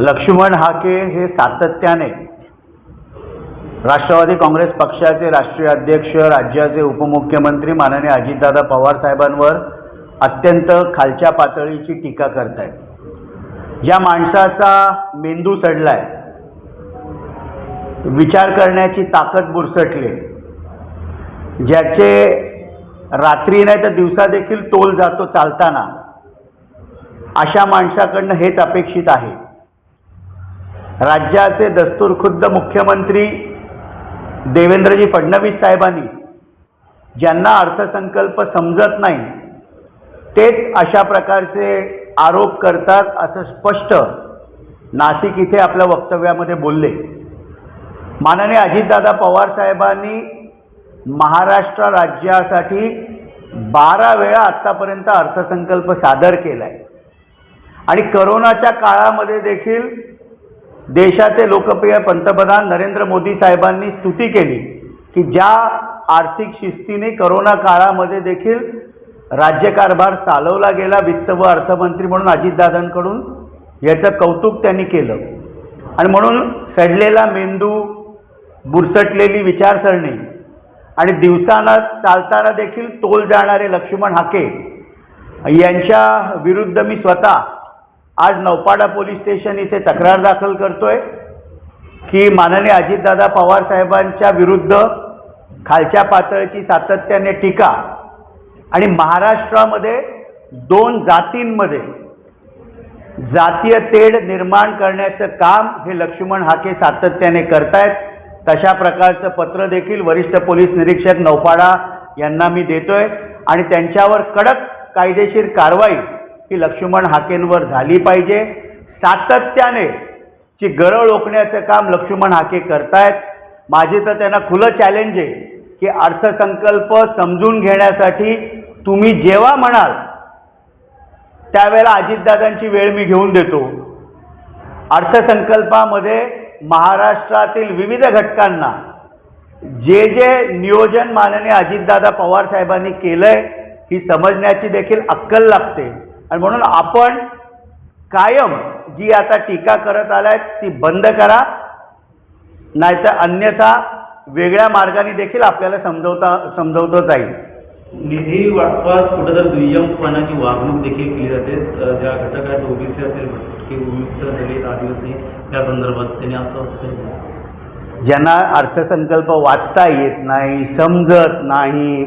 लक्ष्मण हाके हे सातत्याने राष्ट्रवादी काँग्रेस पक्षाचे राष्ट्रीय अध्यक्ष राज्याचे उपमुख्यमंत्री माननीय अजितदादा पवार साहेबांवर अत्यंत खालच्या पातळीची टीका करत आहेत ज्या माणसाचा मेंदू सडलाय विचार करण्याची ताकद बुरसटली ज्याचे रात्री नाही तर दिवसा देखील तोल जातो चालताना अशा माणसाकडनं हेच अपेक्षित आहे. राज्याचे दस्तूरखुद्द मुख्यमंत्री देवेंद्रजी फडणवीस साहेबांनी ज्यांना अर्थसंकल्प समजत नाही तेच अशा प्रकारचे आरोप करतात असं स्पष्ट नाशिक इथे आपल्या वक्तव्यामध्ये बोलले. माननीय अजितदादा पवार साहेबांनी महाराष्ट्र राज्यासाठी बारा वेळा आत्तापर्यंत अर्थसंकल्प सादर केला आहे आणि करोनाच्या काळामध्ये देखील देशाचे लोकप्रिय पंतप्रधान नरेंद्र मोदी साहेबांनी स्तुती केली की ज्या आर्थिक शिस्तीने करोना काळामध्ये देखील राज्यकारभार चालवला गेला वित्त व अर्थमंत्री म्हणून अजितदादांकडून याचं कौतुक त्यांनी केलं. आणि म्हणून सडलेला मेंदू बुरसटलेली विचारसरणी आणि दिवसानं चालताना देखील तोल जाणारे लक्ष्मण हाके यांच्या विरुद्ध मी स्वतः आज नौपाडा पोलीस स्टेशन इथे तक्रार दाखल करतोय की माननीय अजितदादा पवार साहेबांच्या विरुद्ध खालच्या पातळीची सातत्याने टीका आणि महाराष्ट्रामध्ये दोन जातींमध्ये जातीय तेढ निर्माण करण्याचं काम हे लक्ष्मण हाके सातत्याने करतायत. तशा प्रकारचं पत्र देखील वरिष्ठ पोलीस निरीक्षक नौपाडा यांना मी देतोय आणि त्यांच्यावर कडक कायदेशीर कारवाई ही लक्ष्मण हाकेंवर झाली पाहिजे. सातत्याने ची गरळ ओकण्याचं काम लक्ष्मण हाके करतायत. माझे तर त्यांना खुलं चॅलेंज आहे की अर्थसंकल्प समजून घेण्यासाठी तुम्ही जेव्हा म्हणाल त्यावेळेला अजितदादांची वेळ मी घेऊन देतो. अर्थसंकल्पामध्ये महाराष्ट्रातील विविध घटकांना जे जे नियोजन माननीय अजितदादा पवार साहेबांनी केलं आहे ही समजण्याची देखील अक्कल लागते. आणि म्हणून आपण कायम जी आता टीका करत आलाय ती बंद करा. नाहीतर अन्यथा वेगळ्या मार्गाने देखील आपल्याला समजवता समजवतं जाईल. निधी वाटपात कुठेतरी दुय्यमपणाची वागणूक देखील केली जाते. ज्या घटक आहेत ओबीसी असेल विमुक्त दलित आदिवासी या संदर्भात त्यांनी असं वाटतं ज्यांना अर्थसंकल्प वाचता येत नाही समजत नाही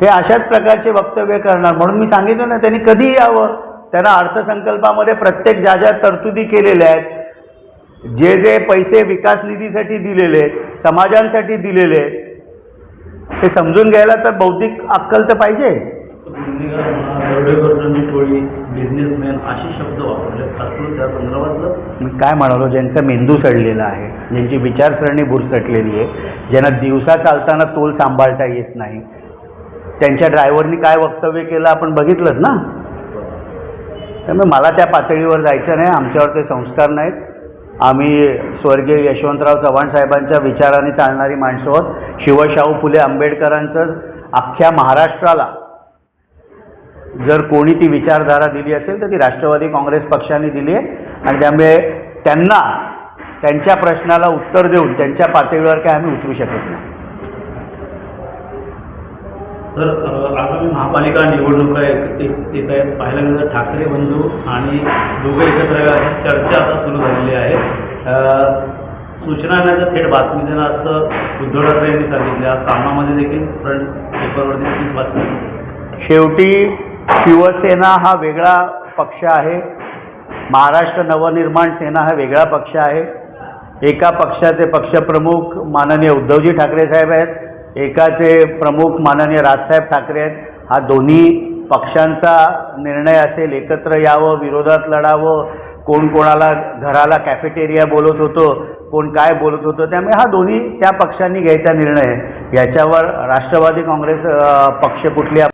हे अशाच प्रकारचे वक्तव्य करणार. म्हणून मी सांगितलं ना त्यांनी कधी यावं? त्यांना अर्थसंकल्पामध्ये प्रत्येक ज्या ज्या तरतुदी केलेल्या आहेत जे जे पैसे विकास निधीसाठी दिलेले आहेत समाजांसाठी दिलेले आहेत ते समजून घ्यायला तर बौद्धिक अक्कल तर पाहिजे. बिझनेसमॅन असे शब्द वापरले त्या संदर्भातलं मी काय म्हणालो ज्यांचा मेंदू सडलेला आहे ज्यांची विचारसरणी भुरसटलेली आहे ज्यांना दिवसा चालताना तोल सांभाळता येत नाही त्यांच्या ड्रायव्हरनी काय वक्तव्य केलं आपण बघितलंच ना? त्यामुळे मला त्या पातळीवर जायचं नाही आमच्यावर ते संस्कार नाहीत. आम्ही स्वर्गीय यशवंतराव चव्हाण साहेबांच्या विचाराने चालणारी माणसं आहोत. शिवशाहू फुले आंबेडकरांचं अख्ख्या महाराष्ट्राला जर कोणी ती विचारधारा दिली असेल तर ती राष्ट्रवादी काँग्रेस पक्षाने दिली आहे. आणि त्यामुळे त्यांना त्यांच्या प्रश्नाला उत्तर देऊन त्यांच्या पातळीवर काय आम्ही उतरू शकत नाही. तर आगामी महापालिका निवडणुका येत आहेत पाहायला गेलं तर ठाकरे बंधू आणि दोघं एकत्र अशी चर्चा आता सुरू झालेली आहे. सूचना नाही थेट बातमी देणं असं उद्धव ठाकरे यांनी सांगितलं आज सामनामध्ये देखील फ्रंट पेपरवरती तीच बातमी शेवटी शिवसेना हा वेगळा पक्ष आहे. महाराष्ट्र नवनिर्माण सेना हा वेगळा पक्ष आहे. एका पक्षाचे पक्षप्रमुख माननीय उद्धवजी ठाकरे साहेब आहेत. एकाचे प्रमुख माननीय राजसाहेब ठाकरे आहेत. हा दोन्ही पक्षांचा निर्णय असेल एकत्र यावं विरोधात लढावं कोण कोणाला घराला कॅफेटेरिया बोलत होतं कोण काय बोलत होतं त्यामुळे हा दोन्ही त्या पक्षांनी घ्यायचा निर्णय आहे. याच्यावर राष्ट्रवादी काँग्रेस पक्ष कुठल्या